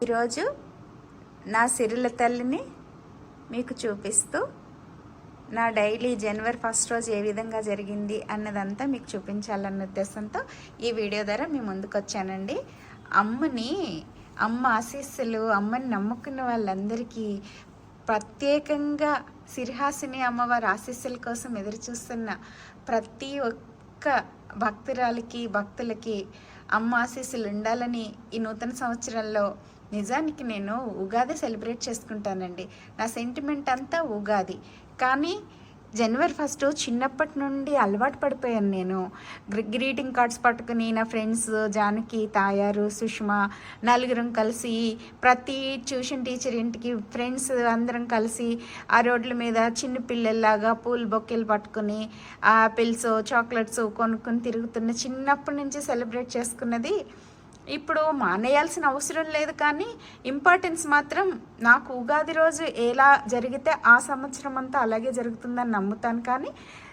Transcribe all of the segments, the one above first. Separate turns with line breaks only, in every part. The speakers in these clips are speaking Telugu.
ఈరోజు నా సిరుల తల్లిని మీకు చూపిస్తూ నా డైలీ జనవరి ఫస్ట్ రోజు ఏ విధంగా జరిగింది అన్నదంతా మీకు చూపించాలన్న ఉద్దేశంతో ఈ వీడియో ద్వారా మీ ముందుకు వచ్చానండి అమ్మని అమ్మ ఆశీస్సులు అమ్మని నమ్ముకున్న వాళ్ళందరికీ ప్రత్యేకంగా సిరిహాసిని అమ్మవారి ఆశీస్సుల కోసం ఎదురు చూస్తున్న ప్రతి ఒక్క భక్తురాలకి భక్తులకి అమ్మ ఆశీస్సులు ఉండాలని ఈ నూతన సంవత్సరంలో నిజానికి నేను ఉగాది సెలబ్రేట్ చేసుకుంటానండి. నా సెంటిమెంట్ అంతా ఉగాది. కానీ జనవరి ఫస్ట్ చిన్నప్పటి నుండి అలవాటు పడిపోయాను నేను. గ్రీ- గ్రీటింగ్ కార్డ్స్ పట్టుకుని నా ఫ్రెండ్స్ జానకి తాయారు సుష్మా నలుగురం కలిసి ప్రతి ట్యూషన్ టీచర్ ఇంటికి ఫ్రెండ్స్ అందరం కలిసి ఆ రోడ్ల మీద చిన్న పిల్లల్లాగా పూల బొక్కెలు పట్టుకుని ఆపిల్స్ చాక్లెట్స్ కొనుక్కొని తిరుగుతున్న చిన్నప్పటి నుంచి సెలబ్రేట్ చేసుకున్నది ఇప్పుడు మానేయాల్సిన అవసరం లేదు కానీ ఇంపార్టెన్స్ మాత్రం నాకు ఉగాది రోజు ఎలా జరిగితే ఆ సంవత్సరం అంతా అలాగే జరుగుతుందని నమ్ముతాను కానీ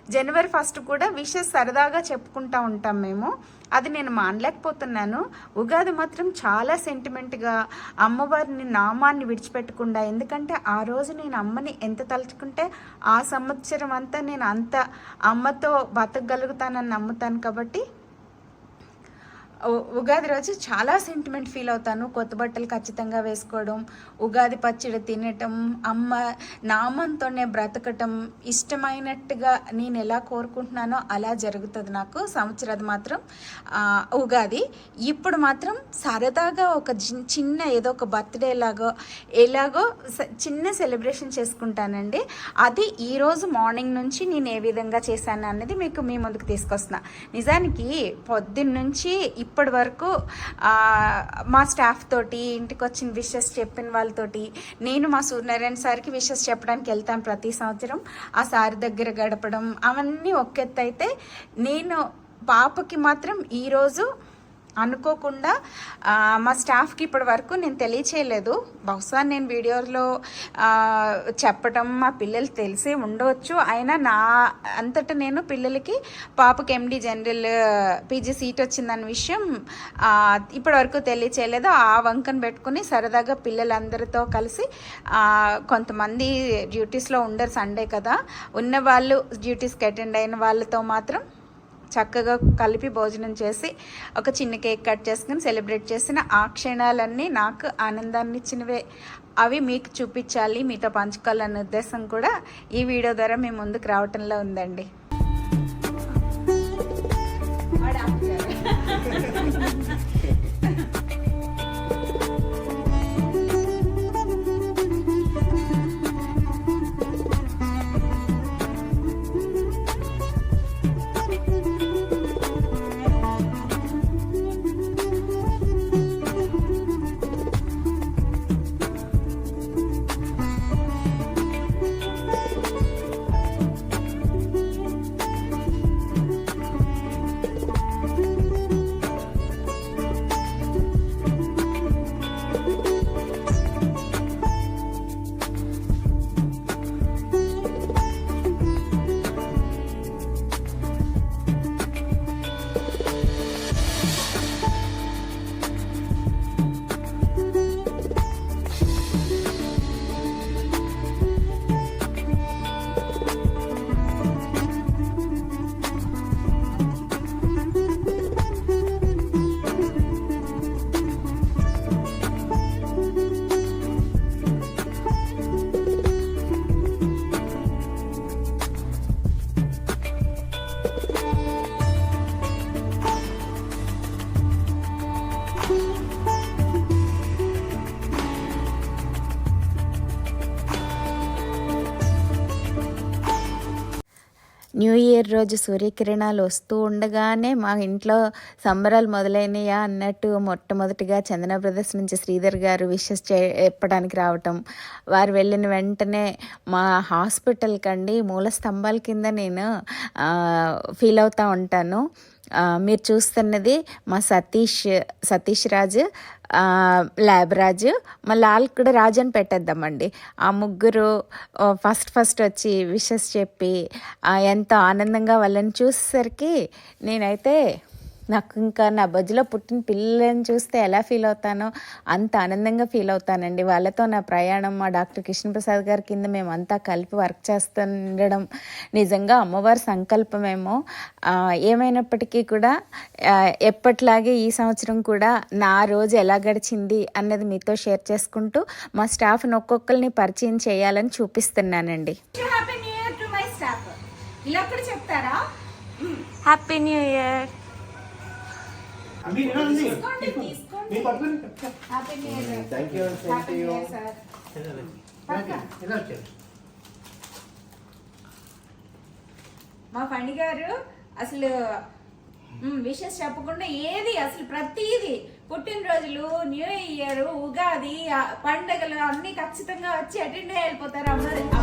జనవరి ఫస్ట్ కూడా విషెస్ సరదాగా చెప్పుకుంటా ఉంటాం మేము. అది నేను మానలేకపోతున్నాను. ఉగాది మాత్రం చాలా సెంటిమెంట్గా అమ్మవారిని నామాన్ని విడిచిపెట్టకుండా ఎందుకంటే ఆ రోజు నేను అమ్మని ఎంత తలుచుకుంటే ఆ సంవత్సరం అంతా నేను అంత అమ్మతో బతకగలుగుతానని నమ్ముతాను కాబట్టి ఉగాది రోజు చాలా సెంటిమెంట్ ఫీల్ అవుతాను. కొత్త బట్టలు ఖచ్చితంగా వేసుకోవడం ఉగాది పచ్చడి తినటం అమ్మ నామంతోనే బ్రతకటం ఇష్టమైనట్టుగా నేను ఎలా కోరుకుంటున్నానో అలా జరుగుతుంది నాకు. సంవత్సరాది మాత్రం ఉగాది. ఇప్పుడు మాత్రం సరదాగా ఒక చిన్న ఏదో ఒక బర్త్డే లాగో ఎలాగో చిన్న సెలబ్రేషన్ చేసుకుంటానండి. అది ఈరోజు మార్నింగ్ నుంచి నేను ఏ విధంగా చేశాను అన్నది మీకు మీ ముందుకు తీసుకొస్తున్నా. నిజానికి పొద్దున్న నుంచి ఇప్పటి వరకు మా స్టాఫ్ తోటి ఇంటికి వచ్చిన విషెస్ చెప్పిన వాళ్ళతోటి నేను మా సూర్యనారాయణ సార్కి విషెస్ చెప్పడానికి వెళ్తాను ప్రతి సంవత్సరం. ఆ సార్ దగ్గర గడపడం అవన్నీ ఒకెత్తు అయితే నేను పాపకి మాత్రం ఈరోజు అనుకోకుండా మా స్టాఫ్కి ఇప్పటి వరకు నేను తెలియచేయలేదు. బహుశా నేను వీడియోలో చెప్పటం మా పిల్లలు తెలిసే ఉండవచ్చు. అయినా నా అంతటా నేను పిల్లలకి పాపకి ఎండి జనరల్ పీజీ సీట్ వచ్చిందన్న విషయం ఇప్పటి వరకు తెలియచేయలేదు. ఆ వంకను పెట్టుకుని సరదాగా పిల్లలందరితో కలిసి కొంతమంది డ్యూటీస్లో ఉండరు సండే కదా. ఉన్న వాళ్ళు డ్యూటీస్కి అటెండ్ అయిన వాళ్ళతో మాత్రం చక్కగా కలిపి భోజనం చేసి ఒక చిన్న కేక్ కట్ చేసుకుని సెలబ్రేట్ చేసిన ఆ క్షణాలన్నీ నాకు ఆనందాన్ని ఇచ్చినవే. అవి మీకు చూపించాలి మీతో పంచుకోవాలన్న ఉద్దేశం కూడా ఈ వీడియో ద్వారా మీ ముందుకు రావటంలో ఉందండి. న్యూ రోజు సూర్యకిరణాలు వస్తూ ఉండగానే మా ఇంట్లో సంబరాలు మొదలైనయా అన్నట్టు మొట్టమొదటిగా చందన బ్రదర్స్ నుంచి శ్రీధర్ గారు విషెస్ చెప్పడానికి రావటం. వారు వెళ్ళిన వెంటనే మా హాస్పిటల్ కండి మూల స్తంభాల కింద నేను ఫీల్ అవుతూ ఉంటాను. మీరు చూస్తున్నది మా సతీష్ సతీష్ రాజు ల్యాబ్ రాజు. మా లాల్ కూడా రాజు అని పెట్టేద్దామండి. ఆ ముగ్గురు ఫస్ట్ ఫస్ట్ వచ్చి విషెస్ చెప్పి ఎంతో ఆనందంగా వాళ్ళని చూసేసరికి నేనైతే నాకు ఇంకా నా బజ్జులో పుట్టిన పిల్లలను చూస్తే ఎలా ఫీల్ అవుతానో అంత ఆనందంగా ఫీల్ అవుతానండి. వాళ్ళతో నా ప్రయాణం మా డాక్టర్ కృష్ణప్రసాద్ గారి కింద మేమంతా కలిపి వర్క్ చేస్తుండడం నిజంగా అమ్మవారి సంకల్పమేమో. ఏమైనప్పటికీ కూడా ఎప్పట్లాగే ఈ సంవత్సరం కూడా నా రోజు ఎలా గడిచింది అన్నది మీతో షేర్ చేసుకుంటూ మా స్టాఫ్ని ఒక్కొక్కరిని పరిచయం చేయాలని చూపిస్తున్నానండి. Happy new year to my staff ఇలా కూడా చెప్తారా?
హ్యాపీ న్యూ ఇయర్
అవి ఇలా ఉంది.
తీసుకోండి, తీసుకోండి.
మీరు పట్టుకొని చెప్తా.
Happy new year
thank you you వచ్చారు?
మా ఫణి గారు అసలు విషెస్ చెప్పకుండా ఏది అసలు ప్రతిదీ పుట్టినరోజులు న్యూ ఇయర్ ఉగాది పండగలు అన్ని ఖచ్చితంగా వచ్చి అటెండ్ అయ్యి వెళ్ళిపోతారు అమ్మ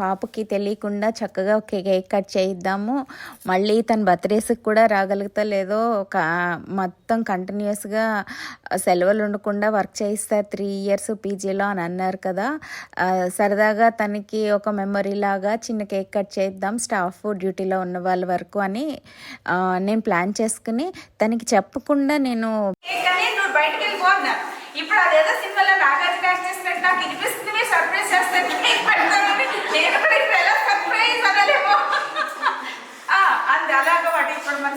పాపకి తెలియకుండా చక్కగా కేక్ కట్ చేయిద్దాము. మళ్ళీ తన బర్త్డేస్కి కూడా రాగలుగుతా లేదో ఒక మొత్తం కంటిన్యూస్గా సెలవులు ఉండకుండా వర్క్ చేయిస్తారు త్రీ ఇయర్స్ పీజీలో అని అన్నారు కదా. సరదాగా తనకి ఒక మెమొరీ లాగా చిన్న కేక్ కట్ చేద్దాం స్టాఫ్ డ్యూటీలో ఉన్న వాళ్ళ వరకు అని నేను ప్లాన్ చేసుకుని తనకి చెప్పకుండా నేను ఇప్పుడు అదేదో సినిమాలో నాగార్జున యాక్ట్ చేసినట్టు నాకు వినిపిస్తుంది సర్ప్రైజ్ చేస్తాను సర్ప్రైజ్ అంది అలాగ వాటి ఇప్పుడు మన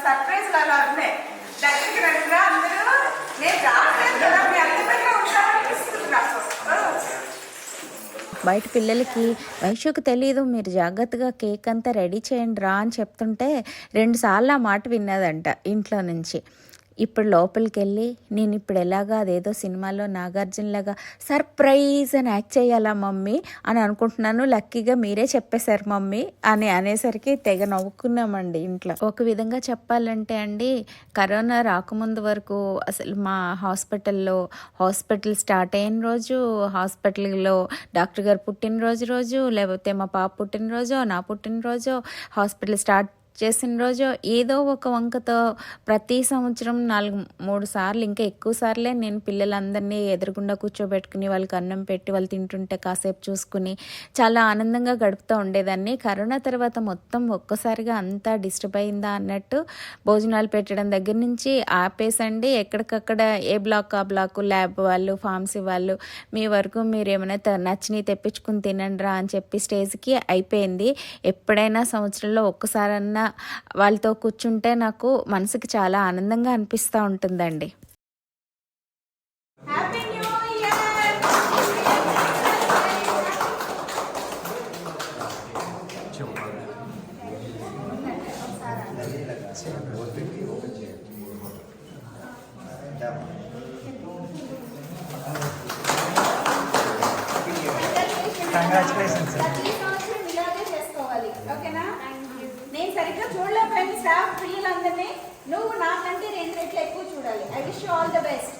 అలా ఉన్నాయి దగ్గరికి రండిరా అందరూ నేను రావట్లేదు కదా మీ అందరి దగ్గర నాకు బయట పిల్లలకి వైశ్యకు తెలియదు మీరు జాగ్రత్తగా కేక్ అంతా రెడీ చేయండి రా అని చెప్తుంటే రెండుసార్లు ఆ మాట విన్నదంట ఇంట్లో నుంచి. ఇప్పుడు లోపలికి వెళ్ళి నేను ఇప్పుడు ఎలాగా అదేదో సినిమాలో నాగార్జునలాగా సర్ప్రైజ్ అని యాక్ట్ చేయాలా మమ్మీ అని అనుకుంటున్నాను. లక్కీగా మీరే చెప్పేశారు మమ్మీ అని అనేసరికి తెగ నవ్వుకున్నామండి ఇంట్లో. ఒక విధంగా చెప్పాలంటే అండి కరోనా రాకముందు వరకు అసలు మా హాస్పిటల్లో హాస్పిటల్ స్టార్ట్ అయిన రోజు హాస్పిటల్లో డాక్టర్ గారు పుట్టినరోజు రోజు లేకపోతే మా పాప పుట్టినరోజు నా పుట్టినరోజు హాస్పిటల్ స్టార్ట్ చేసిన రోజు ఏదో ఒక వంకతో ప్రతి సంవత్సరం నాలుగు మూడు సార్లు ఇంకా ఎక్కువ సార్లే నేను పిల్లలందరినీ ఎదురుగుండా కూర్చోబెట్టుకుని వాళ్ళకి అన్నం పెట్టి వాళ్ళు తింటుంటే కాసేపు చూసుకుని చాలా ఆనందంగా గడుపుతూ ఉండేదాన్ని. కరోనా తర్వాత మొత్తం ఒక్కసారిగా అంతా డిస్టర్బ్ అయిందా అన్నట్టు భోజనాలు పెట్టడం దగ్గర నుంచి ఆపేసండి. ఎక్కడికక్కడ ఏ బ్లాక్ ఆ బ్లాక్ ల్యాబ్ వాళ్ళు ఫార్మసీ వాళ్ళు మీ వరకు మీరు ఏమైనా నచ్చినవి తెప్పించుకుని తినండి రా అని చెప్పి స్టేజ్కి అయిపోయింది. ఎప్పుడైనా సంవత్సరంలో ఒక్కసారన్నా వాళ్ళతో కూర్చుంటే నాకు మనసుకి చాలా ఆనందంగా అనిపిస్తూ ఉంటుందండి. హ్యాపీ న్యూ ఇయర్
కంగ్రాచులేషన్స్
ప్రతి సంవత్సరం ఇలాగే చేసుకోవాలి ఓకేనా నేను సరిగ్గా చూడలేకపోయాను నువ్వు నాకంటే రెండు రెట్లు ఎక్కువ చూడాలి. I wish all the best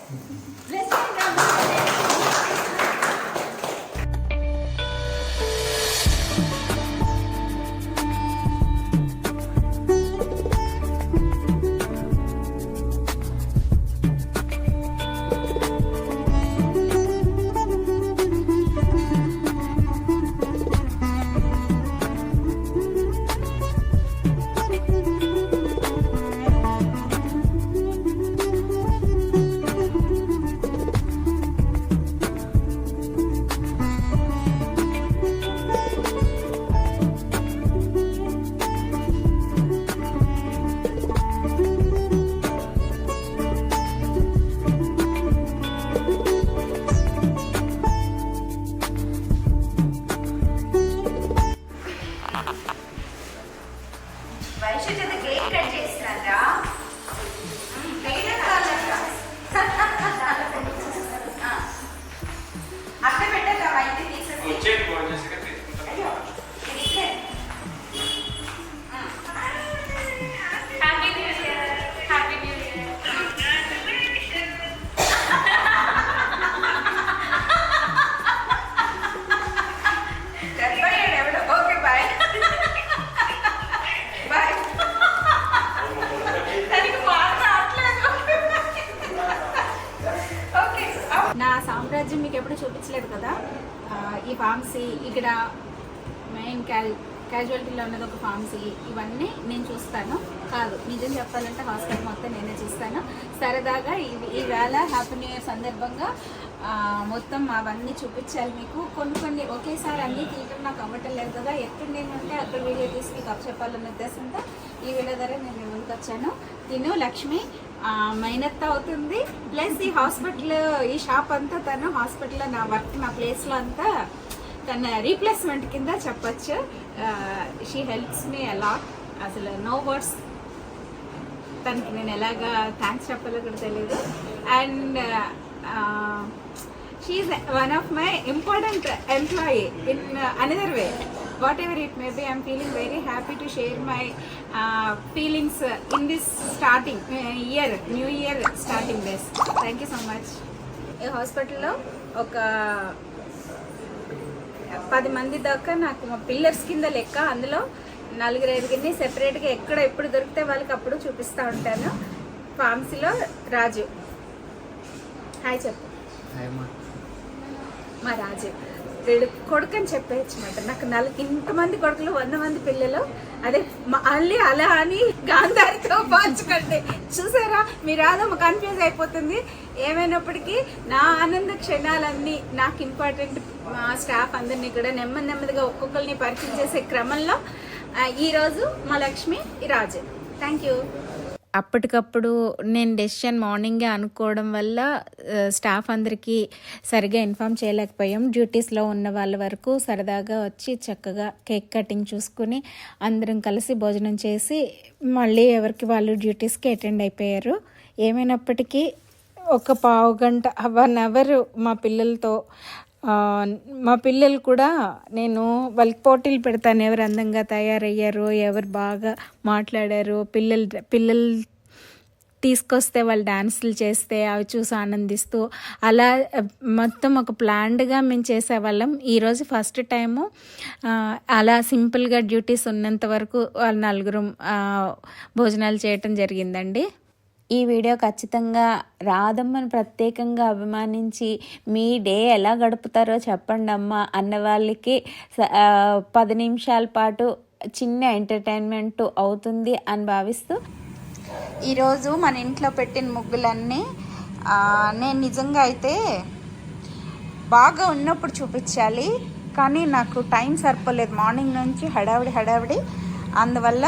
నచ్చలేదు కదా? ఈ ఫార్మసీ ఇక్కడ మెయిన్ క్యా క్యాజువాలిటీలో ఉన్నది ఒక ఫార్మసీ. ఇవన్నీ నేను చూస్తాను. కాదు నిజం చెప్పాలంటే హాస్పిటల్ మొత్తం నేనే చూస్తాను. సరదాగా ఇవి ఈవేళ హ్యాపీ న్యూ ఇయర్ సందర్భంగా మొత్తం అవన్నీ చూపించాలి మీకు. కొన్ని కొన్ని ఒకేసారి అన్నీ తీయటం నాకు అవ్వటం లేదు కదా. ఎక్కడ నేను ఉంటే అక్కడ వీడియో తీసి మీకు అప్ చెప్పాలన్న ఉద్దేశంతో ఈ వీడియో ద్వారా నేను మీ ముందుకు వచ్చాను తిను లక్ష్మి. మైనత్ అవుతుంది. ప్లస్ ఈ హాస్పిటల్ ఈ షాప్ అంతా తను హాస్పిటల్లో నా వర్క్ నా ప్లేస్లో అంతా తన రీప్లేస్మెంట్ కింద చెప్పచ్చు. షీ హెల్ప్స్ మీ ఎలా అసలు నో వర్డ్స్ తనకి నేను ఎలాగా థ్యాంక్స్ చెప్పాలో కూడా తెలియదు and she's one of my important employee in another way whatever it may be I'm feeling very happy to share my feelings in this starting year new year starting days thank you so much ఈ హాస్పిటల్లో ఒక పది మంది దాకా నాకు మా పిల్లర్స్ కింద లెక్క అందులో నలుగురు ఐదుగురిని సెపరేట్గా ఎక్కడ ఎప్పుడు దొరికితే వాళ్ళకి అప్పుడు చూపిస్తూ ఉంటాను. ఫార్మసీలో రాజు. హాయ్ చెప్పు. మా రాజు. వీడు కొడుకు అని చెప్పేయచ్చు అనమాట నాకు నలుగు ఇంతమంది కొడుకులు వంద మంది పిల్లలు అదే మళ్ళీ అలా అని గాంధారితో పాల్చుకోండి చూసారా? మీ రాధమ్మ కన్ఫ్యూజ్ అయిపోతుంది. ఏమైనప్పటికీ నా ఆనంద క్షణాలన్నీ నాకు ఇంపార్టెంట్ మా స్టాఫ్ అందరినీ కూడా నెమ్మది నెమ్మదిగా ఒక్కొక్కరిని పరిచయం చేసే క్రమంలో ఈరోజు మా లక్ష్మి రాజు. థ్యాంక్ యూ
అప్పటికప్పుడు నేను డెసిషన్ మార్నింగే అనుకోవడం వల్ల స్టాఫ్ అందరికీ సరిగా ఇన్ఫామ్ చేయలేకపోయాం. డ్యూటీస్లో ఉన్న వాళ్ళ వరకు సరదాగా వచ్చి చక్కగా కేక్ కటింగ్ చూసుకుని అందరం కలిసి భోజనం చేసి మళ్ళీ ఎవరికి వాళ్ళు డ్యూటీస్కి అటెండ్ అయిపోయారు. ఏమైనప్పటికీ ఒక పావు గంట వన్ అవర్ మా పిల్లలతో మా పిల్లలు కూడా నేను వాళ్ళకి పోటీలు పెడతాను. ఎవరు అందంగా తయారయ్యారు ఎవరు బాగా మాట్లాడారు పిల్లలు పిల్లలు తీసుకొస్తే వాళ్ళు డాన్సులు చేస్తే అవి చూసి ఆనందిస్తూ అలా మొత్తం ఒక ప్లాన్డ్గా మేము చేసేవాళ్ళం. ఈరోజు ఫస్ట్ టైము అలా సింపుల్గా డ్యూటీస్ ఉన్నంత వరకు వాళ్ళ నలుగురు భోజనాలు చేయటం జరిగిందండి. ఈ వీడియో ఖచ్చితంగా రాధమ్మను ప్రత్యేకంగా అభిమానించి మీ డే ఎలా గడుపుతారో చెప్పండి అమ్మా అన్న వాళ్ళకి స- పది నిమిషాల పాటు చిన్న ఎంటర్టైన్మెంట్ అవుతుంది అని భావిస్తూ.
ఈరోజు మన ఇంట్లో పెట్టిన ముగ్గులన్నీ నేను నిజంగా అయితే బాగా ఉన్నప్పుడు చూపించాలి కానీ నాకు టైం సరిపోలేదు. మార్నింగ్ నుంచి హడావిడి హడావిడి. అందువల్ల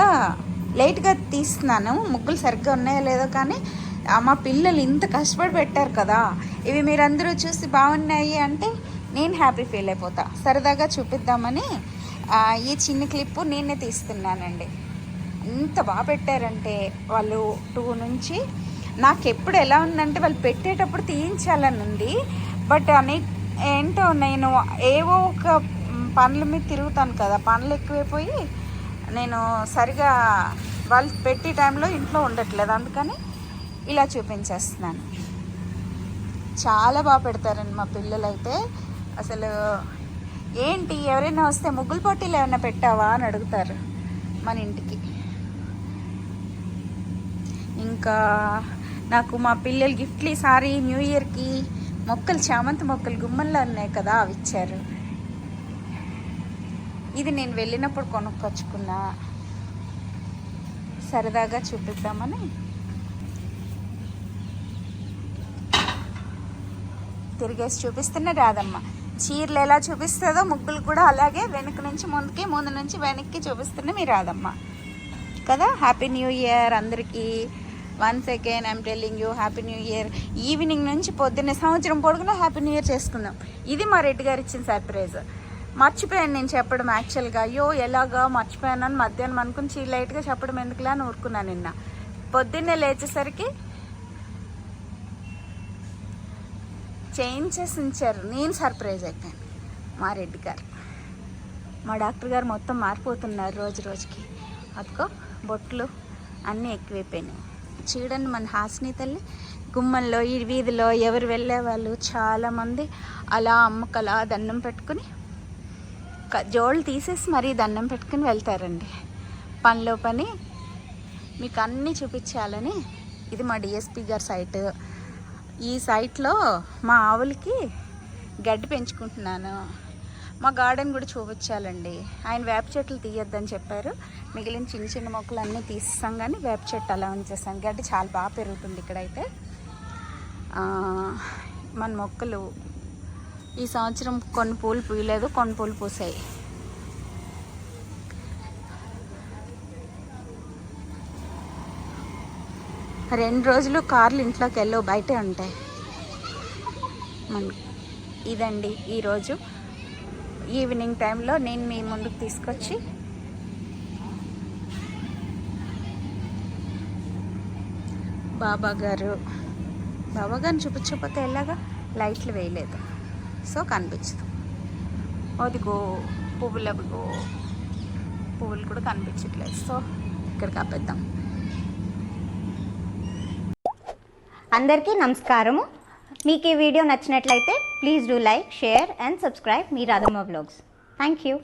లేట్గా తీస్తున్నాను. ముగ్గులు సరిగ్గా ఉన్నాయో లేదో కానీ మా పిల్లలు ఇంత కష్టపడి పెట్టారు కదా. ఇవి మీరందరూ చూసి బాగున్నాయి అంటే నేను హ్యాపీ ఫీల్ అయిపోతా. సరదాగా చూపిద్దామని ఈ చిన్న క్లిప్పు నేనే తీస్తున్నానండి. ఎంత బాగా పెట్టారంటే వాళ్ళు టూ నుంచి నాకు ఎప్పుడు ఎలా ఉందంటే వాళ్ళు పెట్టేటప్పుడు తీయించాలని ఉంది. బట్ అనే ఏంటో నేను ఏవో ఒక పనుల మీద తిరుగుతాను కదా. పనులు ఎక్కువైపోయి నేను సరిగా వాళ్ళు పెట్టే టైంలో ఇంట్లో ఉండట్లేదు. అందుకని ఇలా చూపించేస్తున్నాను. చాలా బాగా పెడతారండి మా పిల్లలైతే. అసలు ఏంటి ఎవరైనా వస్తే ముగ్గులు పోటీలు ఏమైనా పెట్టావా అని అడుగుతారు మన ఇంటికి. ఇంకా నాకు మా పిల్లలు గిఫ్ట్లు ఈసారి న్యూ ఇయర్కి మొక్కలు చామంతి మొక్కలు గుమ్మల్లో ఉన్నాయి కదా అవి ఇచ్చారు. ఇది నేను వెళ్ళినప్పుడు కొనుక్కొచ్చుకున్నా సరదాగా చూపిద్దామని తిరిగేసి చూపిస్తున్న రాదమ్మ చీరలు ఎలా చూపిస్తుందో ముగ్గులు కూడా అలాగే వెనక నుంచి ముందుకి ముందు నుంచి వెనక్కి చూపిస్తున్న మీ రాదమ్మ కదా? హ్యాపీ న్యూ ఇయర్ అందరికీ. One second I'm telling you happy new year evening నుంచి పొద్దున్నే సంవత్సరం పొడుగునా హ్యాపీ న్యూ ఇయర్ చేసుకుందాం. ఇది మా రెడ్డి గారు ఇచ్చిన సర్ప్రైజ్ మర్చిపోయాను నేను చెప్పడం యాక్చువల్గా అయ్యో ఎలాగా? మర్చిపోయాను అని మధ్యాహ్నం అనుకుని చీ లైట్గా చెప్పడం ఎందుకులా అని ఊరుకున్నాను నిన్న. పొద్దున్నే లేచేసరికి చేంజెస్ ఉంచారు. నేను సర్ప్రైజ్ అయిపోయాను మా రెడ్డి గారు. మా డాక్టర్ గారు మొత్తం మారిపోతున్నారు రోజు రోజుకి. అదిగో బొట్లు అన్నీ ఎక్కువైపోయినాయి. చూడండి మన హాసిని తల్లి గుమ్మంలో ఈ వీధిలో ఎవరు వెళ్ళే వాళ్ళు చాలామంది అలా అమ్మకలా దండం పెట్టుకుని జోళ్ళు తీసేసి మరీ దండం పెట్టుకుని వెళ్తారండి. పనిలో పని మీకు అన్నీ చూపించాలని ఇది మా డిఎస్పి గారి సైట్. ఈ సైట్లో మా ఆవులకి గడ్డి పెంచుకుంటున్నాను. మా గార్డెన్ కూడా చూపించాలండి. ఆయన వేప చెట్లు తీయొద్దని చెప్పారు. మిగిలిన చిన్న చిన్న మొక్కలు అన్నీ తీస్తాం కానీ వేప చెట్టు అలా ఉంచేసాను గడ్డి చాలా బాగా పెరుగుతుంది ఇక్కడైతే. మన మొక్కలు ఈ సంవత్సరం కొన్ని పూలు పూయలేదు కొన్ని పూలు పూసాయి. రెండు రోజులు కార్లు ఇంట్లోకి వెళ్ళవు బయటే ఉంటాయి. మన ఇదండి ఈరోజు ఈవినింగ్ టైంలో నేను మీ ముందుకు తీసుకొచ్చి బాబా గారు బాబా గారిని చూపించకపోతే ఎలాగా? లైట్లు వేయలేదు. సో కనిపించదు. అదిగో పువ్వులు అవిగో పువ్వులు కూడా కనిపించట్లేదు. సో ఇక్కడికి ఆపేద్దాం.
అందరికీ నమస్కారము. మీకు ఈ వీడియో నచ్చినట్లయితే please do like share and subscribe me Radhamma blogs thank you.